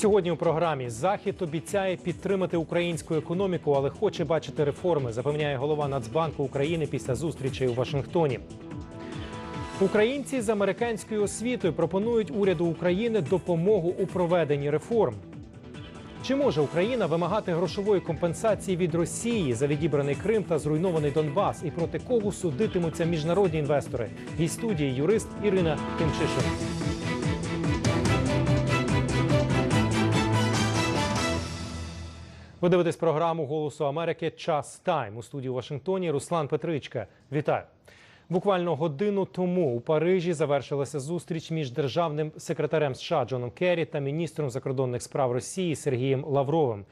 Сьогодні у програмі Захід обіцяє підтримати українську економіку, але хоче бачити реформи, запевняє голова Нацбанку України після зустрічей у Вашингтоні. Українці з американською освітою пропонують уряду України допомогу у проведенні реформ. Чи може Україна вимагати грошової компенсації від Росії за відібраний Крим та зруйнований Донбас? І проти кого судитимуться міжнародні інвестори? Гість студії юрист Ірина Тимчишин. Ви дивитесь програму Голосу Америки Час Тайм у студії у Вашингтоні. Руслан Петричка. Вітаю. Буквально годину тому у Парижі завершилася зустріч між державним секретарем США Джоном Керрі та міністром закордонних справ Росії Сергієм Лавровим.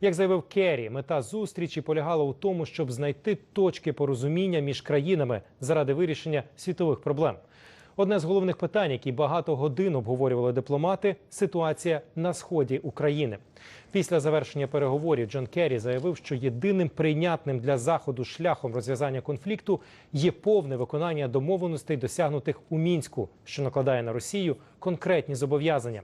Як заявив Керрі, мета зустрічі полягала у тому, щоб знайти точки порозуміння між країнами заради вирішення світових проблем. Одне з головних питань, які багато годин обговорювали дипломати ситуація на сході України. Після завершення переговорів Джон Керрі заявив, що єдиним прийнятним для заходу шляхом розв'язання конфлікту є повне виконання домовленостей, досягнутих у мінську, що накладає на Росію конкретні зобов'язання.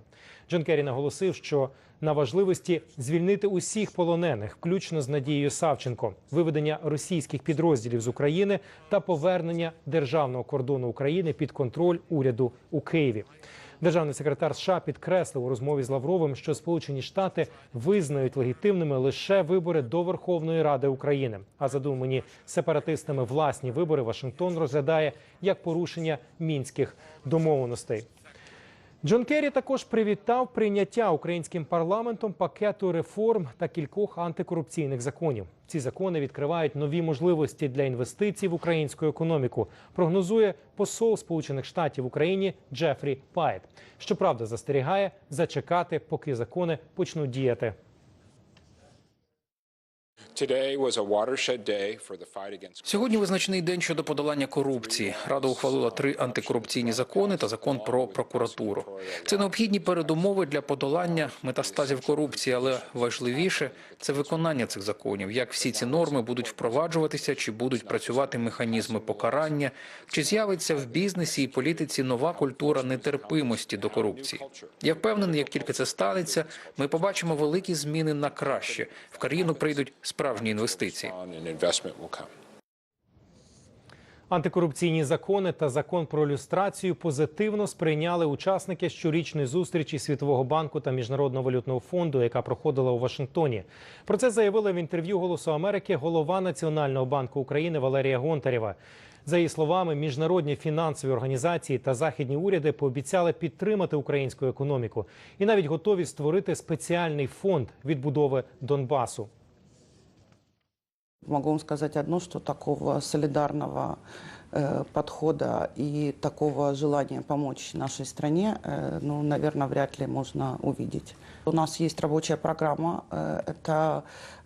Джон Керрі наголосив, що на важливості звільнити усіх полонених, включно з Надією Савченко, виведення російських підрозділів з України та повернення державного кордону України під контроль уряду у Києві. Державний секретар США підкреслив у розмові з Лавровим, що Сполучені Штати визнають легітимними лише вибори до Верховної Ради України. А задумані сепаратистами власні вибори Вашингтон розглядає як порушення мінських домовленостей. Джон Керрі також привітав прийняття українським парламентом пакету реформ та кількох антикорупційних законів. Ці закони відкривають нові можливості для інвестицій в українську економіку. Прогнозує посол Сполучених Штатів в Україні Джефрі Пайт. Щоправда, застерігає зачекати, поки закони почнуть діяти. Сьогодні визначний день щодо подолання корупції. Рада ухвалила три антикорупційні закони та закон про прокуратуру. Це необхідні передумови для подолання метастазів корупції, але важливіше це виконання цих законів. Як всі ці норми будуть впроваджуватися, чи будуть працювати механізми покарання, чи з'явиться в бізнесі і політиці нова культура нетерпимості до корупції. Я впевнений, як тільки це станеться, ми побачимо великі зміни на краще. В країну прийдуть справжні інвестиції. Антикорупційні закони та закон про люстрацію позитивно сприйняли учасники щорічної зустрічі Світового банку та Міжнародного валютного фонду, яка проходила у Вашингтоні. Про це заявила в інтерв'ю Голосу Америки голова Національного банку України Валерія Гонтарєва. За її словами, міжнародні фінансові організації та західні уряди пообіцяли підтримати українську економіку і навіть готові створити спеціальний фонд відбудови Донбасу. Могу вам сказать одно, что такого солидарного подхода и такого желания помочь нашей стране, э, ну, наверное, вряд ли можно увидеть. У нас есть рабочая программа, э, это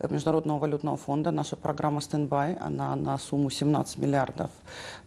Международного валютного фонда, наша программа «Стендбай», она на сумму 17 миллиардов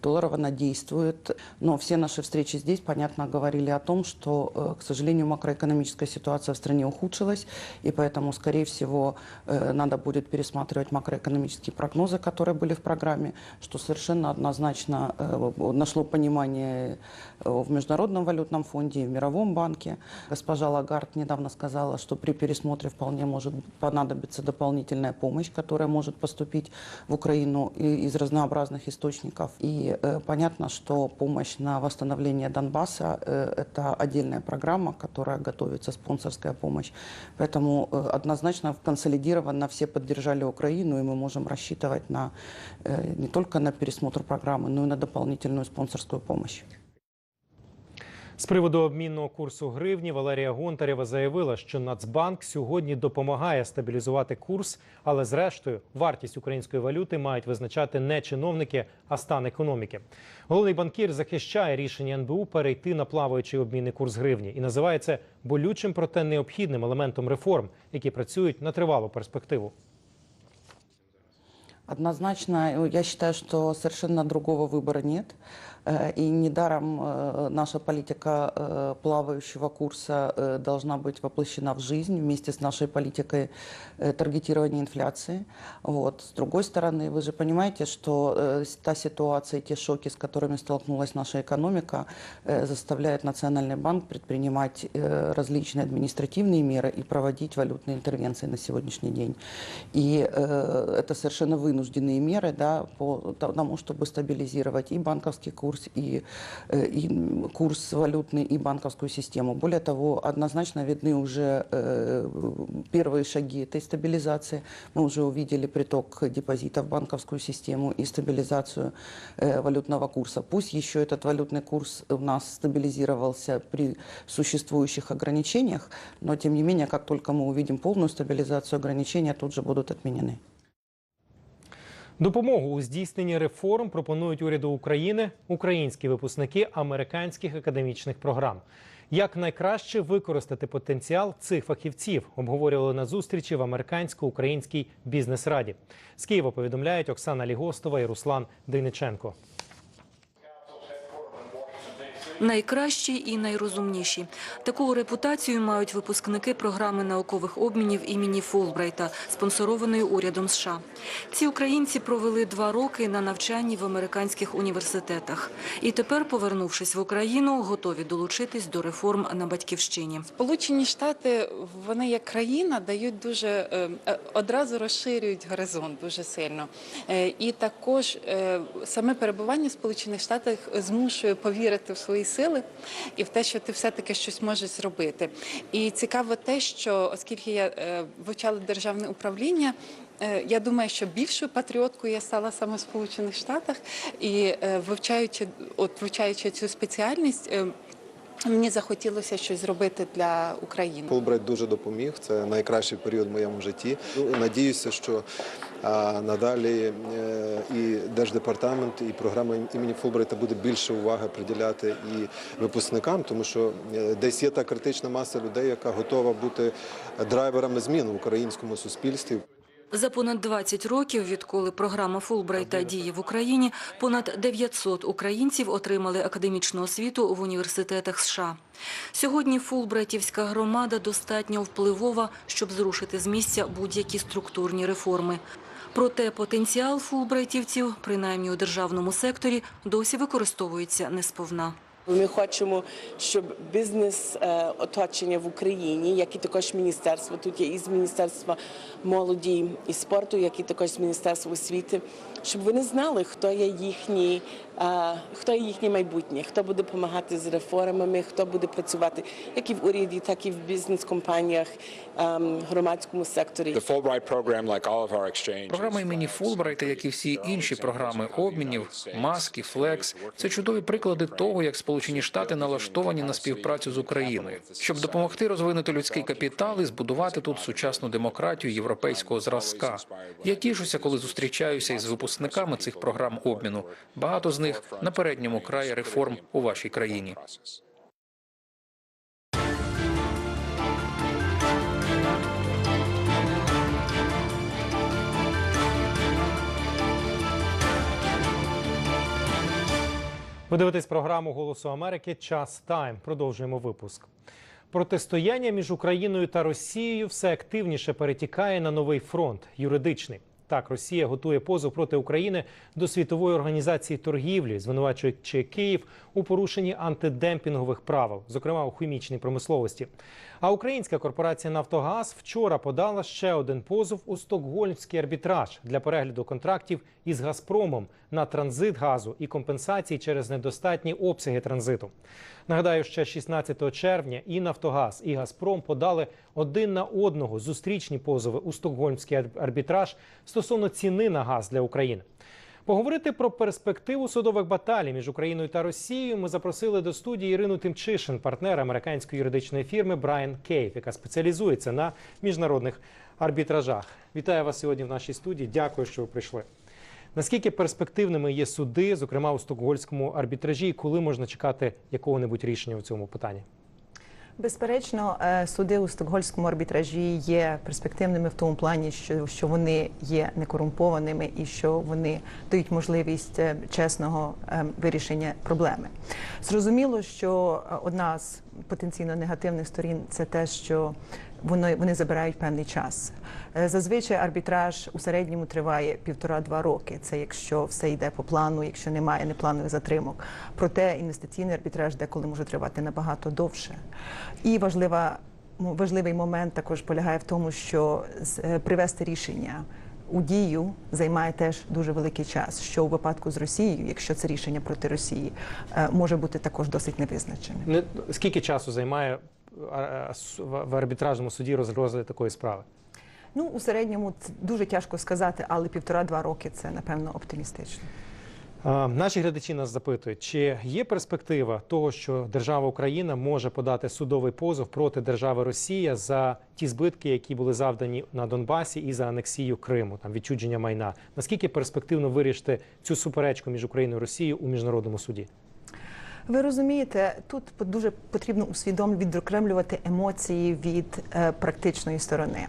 долларов, она действует. Но все наши встречи здесь, понятно, говорили о том, что, э, к сожалению, макроэкономическая ситуация в стране ухудшилась, и поэтому, скорее всего, э, надо будет пересматривать макроэкономические прогнозы, которые были в программе, что совершенно однозначно э, нашло понимание э, в Международном валютном фонде и в Мировом банке. Госпожа Лагард недавно сказала, что при пересмотре вполне может понадобиться дополнительная помощь, которая может поступить в Украину из разнообразных источников. И э, понятно, что помощь на восстановление Донбасса это отдельная программа, которая готовится, спонсорская помощь. Поэтому однозначно консолидированно все поддержали Украину, и мы можем рассчитывать на, не только на пересмотр программы, но на дополнительную спонсорскую помощь. З приводу обмінного курсу гривні Валерія Гонтарєва заявила, що Нацбанк сьогодні допомагає стабілізувати курс, але зрештою вартість української валюти мають визначати не чиновники, а стан економіки. Головний банкір захищає рішення НБУ перейти на плаваючий обмінний курс гривні і називає це болючим, проте необхідним елементом реформ, які працюють на тривалу перспективу. Однозначно, э, я считаю, что совершенно другого выбора нет. Э, И недаром э, наша политика плавающего курса должна быть воплощена в жизнь вместе с нашей политикой таргетирования инфляции. Вот. С другой стороны, вы же понимаете, что та ситуация, те шоки, с которыми столкнулась наша экономика, заставляет Национальный банк предпринимать различные административные меры и проводить валютные интервенции на сегодняшний день. И это совершенно вынужденные меры да, по тому, чтобы стабилизировать и банковский курс, и, э, и курс валютный, и банковскую систему. Более того, однозначно видны уже э, первые шаги этой стабилизации. Мы уже увидели приток депозитов в банковскую систему и стабилизацию э, валютного курса. Пусть еще этот валютный курс у нас стабилизировался при существующих ограничениях, но тем не менее, как только мы увидим полную стабилизацию, ограничения тут же будут отменены. Допомогу у здійсненні реформ пропонують уряду України українські випускники американських академічних програм. Як найкраще використати потенціал цих фахівців, обговорювали на зустрічі в американсько-українській бізнес-раді. З Києва повідомляють Оксана Лігостова і Руслан Дейниченко. Найкращі і найрозумніші таку репутацію мають випускники програми наукових обмінів імені Фулбрайта, спонсорованої урядом США. Ці українці провели два роки на навчанні в американських університетах і тепер, повернувшись в Україну, готові долучитись до реформ на батьківщині. Сполучені Штати вони як країна дають дуже е, е, одразу розширюють горизонт дуже сильно. Е, І також саме перебування в Сполучених Штатах змушує повірити в свої сили і в те, що ти все-таки щось можеш зробити. І цікаво те, що оскільки я е, вивчала державне управління. е, Я думаю, що більшою патріоткою я стала саме в Сполучених Штатах і е, вивчаючи, от вивчаючи цю спеціальність, Мені захотілося щось зробити для України. Фулбрайт дуже допоміг. Це найкращий період в моєму житті. Надіюся, що надалі е, і держдепартамент, і програма імені Фулбрайта буде більше уваги приділяти і випускникам, тому що е, десь є та критична маса людей, яка готова бути драйверами змін в українському суспільстві. За понад 20 років, відколи програма Фулбрайта діє в Україні, понад 900 українців отримали академічну освіту в університетах США. Сьогодні фулбрайтівська громада достатньо впливова, щоб зрушити з місця будь-які структурні реформи. Проте потенціал фулбрайтівців, принаймні у державному секторі, досі використовується несповна. Ми хочемо, щоб бізнес е, оточення в Україні, як і також міністерство, тут є із міністерства молоді і спорту, як і також з міністерства освіти, щоб вони знали, хто є їхні, е, хто є їхнє майбутнє, хто буде допомагати з реформами, хто буде працювати як і в уряді, так і в бізнес-компаніях, ем, громадському секторі. Програма імені Фулбрайта, як і всі інші програми обмінів, маски, флекс це чудові приклади того, як Сполучені Штати налаштовані на співпрацю з Україною, щоб допомогти розвинути людський капітал і збудувати тут сучасну демократію європейського зразка. Я тішуся, коли зустрічаюся із випускниками цих програм обміну. Багато з них на передньому краї реформ у вашій країні. Ви дивитесь програму Голосу Америки. Час тайм. Продовжуємо випуск. Протистояння між Україною та Росією все активніше перетікає на новий фронт юридичний. Так, Росія готує позов проти України до світової організації торгівлі, звинувачуючи Київ у порушенні антидемпінгових правил, зокрема у хімічній промисловості. А українська корпорація Нафтогаз вчора подала ще один позов у стокгольмський арбітраж для перегляду контрактів із Газпромом на транзит газу і компенсації через недостатні обсяги транзиту. Нагадаю, ще 16 червня і Нафтогаз, і Газпром подали один на одного зустрічні позови у стокгольмський арбітраж стосовно ціни на газ для України. Поговорити про перспективу судових баталій між Україною та Росією ми запросили до студії Ірину Тимчишин, партнера американської юридичної фірми Брайан Кейв, яка спеціалізується на міжнародних арбітражах. Вітаю вас сьогодні в нашій студії. Дякую, що ви прийшли. Наскільки перспективними є суди, зокрема у стокгольському арбітражі, і коли можна чекати якого-небудь рішення у цьому питанні? Безперечно, е, суди у стокгольському арбітражі є перспективними в тому плані, що, що вони є некорумпованими і що вони дають можливість е, чесного е, вирішення проблеми. Зрозуміло, що одна з потенційно негативних сторін це те, що вони, вони забирають певний час. Е, Зазвичай арбітраж у середньому триває півтора-два роки. Це якщо все йде по плану, якщо немає непланових затримок. Проте інвестиційний арбітраж деколи може тривати набагато довше. І важлива важливий момент також полягає в тому, що е, привести рішення. У дію займає теж дуже великий час, що у випадку з Росією, якщо це рішення проти Росії, е, може бути також досить невизначеним. Скільки часу займає в арбітражному суді розгляд такої справи? Ну у середньому це дуже тяжко сказати, але півтора-два роки це напевно оптимістично. Наші глядачі нас запитують, чи є перспектива того, що держава Україна може подати судовий позов проти держави Росія за ті збитки, які були завдані на Донбасі і за анексію Криму, там відчудження майна. Наскільки перспективно вирішити цю суперечку між Україною і Росією у міжнародному суді? Ви розумієте, тут дуже потрібно усвідомлювати відокремлювати емоції від е, практичної сторони.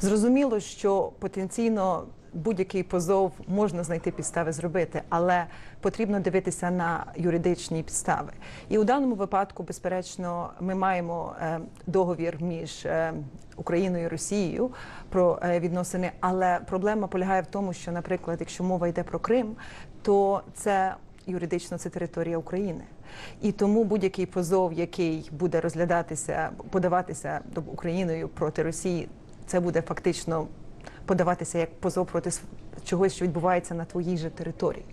Зрозуміло, що потенційно будь-який позов можна знайти підстави зробити, але потрібно дивитися на юридичні підстави. І у даному випадку, безперечно, ми маємо е, договір між е, Україною і Росією про е, відносини, але проблема полягає в тому, що, наприклад, якщо мова йде про Крим, то це юридично це територія України. І тому будь-який позов, який буде розглядатися, подаватися до Україною проти Росії, це буде фактично подаватися як позов проти чогось, що відбувається на твоїй же території.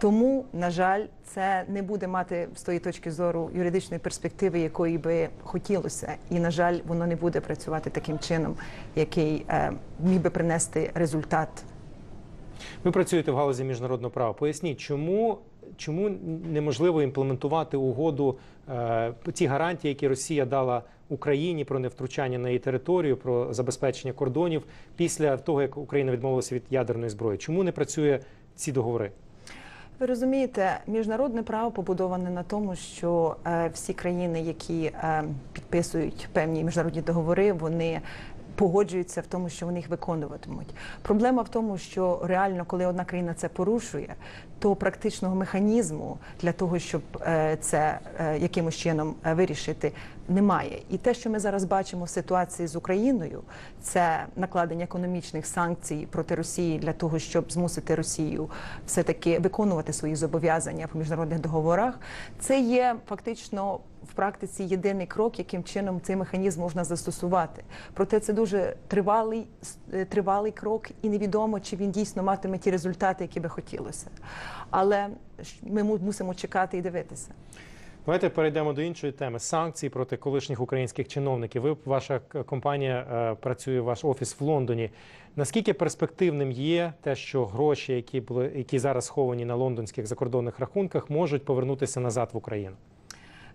Тому, на жаль, це не буде мати з тої точки зору юридичної перспективи, якої би хотілося, і на жаль, воно не буде працювати таким чином, який е, міг би принести результат Ви працюєте в галузі міжнародного права. Поясніть, чому, чому неможливо імплементувати угоду е, ті гарантії, які Росія дала Україні про невтручання на її територію, про забезпечення кордонів після того, як Україна відмовилася від ядерної зброї? Чому не працює ці договори? Ви розумієте, міжнародне право побудоване на тому, що е, всі країни, які е, підписують певні міжнародні договори, вони погоджуються в тому, що вони їх виконуватимуть. Проблема в тому, що реально, коли одна країна це порушує, то практичного механізму для того, щоб е, це е, якимось чином е, вирішити, немає. І те, що ми зараз бачимо в ситуації з Україною, це накладення економічних санкцій проти Росії для того, щоб змусити Росію все таки виконувати свої зобов'язання по міжнародних договорах. Це є фактично в практиці єдиний крок, яким чином цей механізм можна застосувати. Проте це дуже тривалий, е, тривалий крок, і невідомо, чи він дійсно матиме ті результати, які би хотілося. Але ми му- мусимо чекати і дивитися. Давайте перейдемо до іншої теми санкції проти колишніх українських чиновників. Ви ваша компанія е, працює, ваш офіс в Лондоні. Наскільки перспективним є те, що гроші, які були які зараз сховані на лондонських закордонних рахунках, можуть повернутися назад в Україну?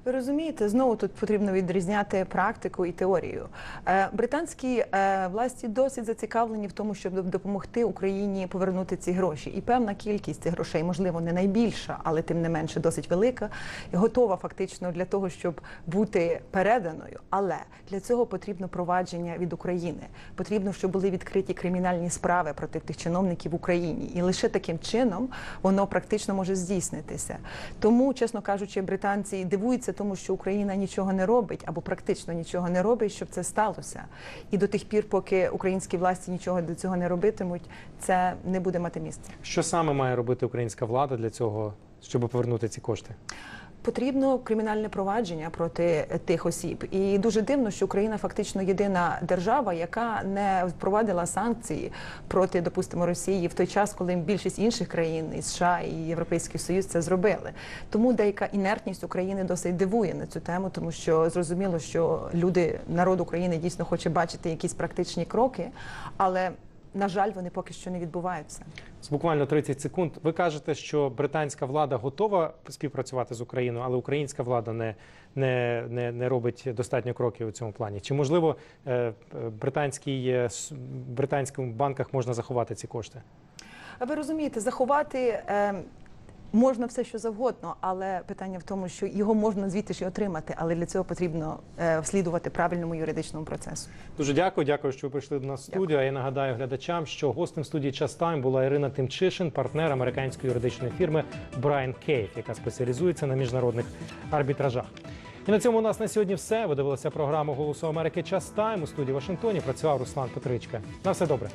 Ви розумієте, знову тут потрібно відрізняти практику і теорію. Е, Британські е, власті досить зацікавлені в тому, щоб допомогти Україні повернути ці гроші. І певна кількість цих грошей, можливо, не найбільша, але тим не менше досить велика, готова фактично для того, щоб бути переданою. Але для цього потрібно провадження від України. Потрібно, щоб були відкриті кримінальні справи проти тих чиновників в Україні. І лише таким чином воно практично може здійснитися. Тому, чесно кажучи, британці дивуються тому, що Україна нічого не робить або практично нічого не робить, щоб це сталося. І до тих пір, поки українські власті нічого до цього не робитимуть, це не буде мати місця. Що саме має робити українська влада для цього, щоб повернути ці кошти? Потрібно кримінальне провадження проти тих осіб, і дуже дивно, що Україна фактично єдина держава, яка не впровадила санкції проти, допустимо, Росії в той час, коли більшість інших країн і США і Європейський Союз це зробили. Тому деяка інертність України досить дивує на цю тему, тому що зрозуміло, що люди, народ України дійсно хоче бачити якісь практичні кроки, але на жаль, вони поки що не відбуваються. З буквально 30 секунд. Ви кажете, що британська влада готова співпрацювати з Україною, але українська влада не, не, не, не робить достатньо кроків у цьому плані. Чи можливо е, е, британській, е, британським банках можна заховати ці кошти? Ви розумієте, заховати. Можна все, що завгодно, але питання в тому, що його можна звідти ж і отримати, але для цього потрібно е, слідувати правильному юридичному процесу. Дуже дякую. Дякую, що ви прийшли до нас в студію. А я нагадаю глядачам, що гостем студії Час Тайм була Ірина Тимчишин, партнер американської юридичної фірми Брайан Кейв, яка спеціалізується на міжнародних арбітражах. І на цьому у нас на сьогодні все. Ви дивилися програму Голосу Америки Час Тайм у студії Вашингтоні. Працював Руслан Петричка. На все добре.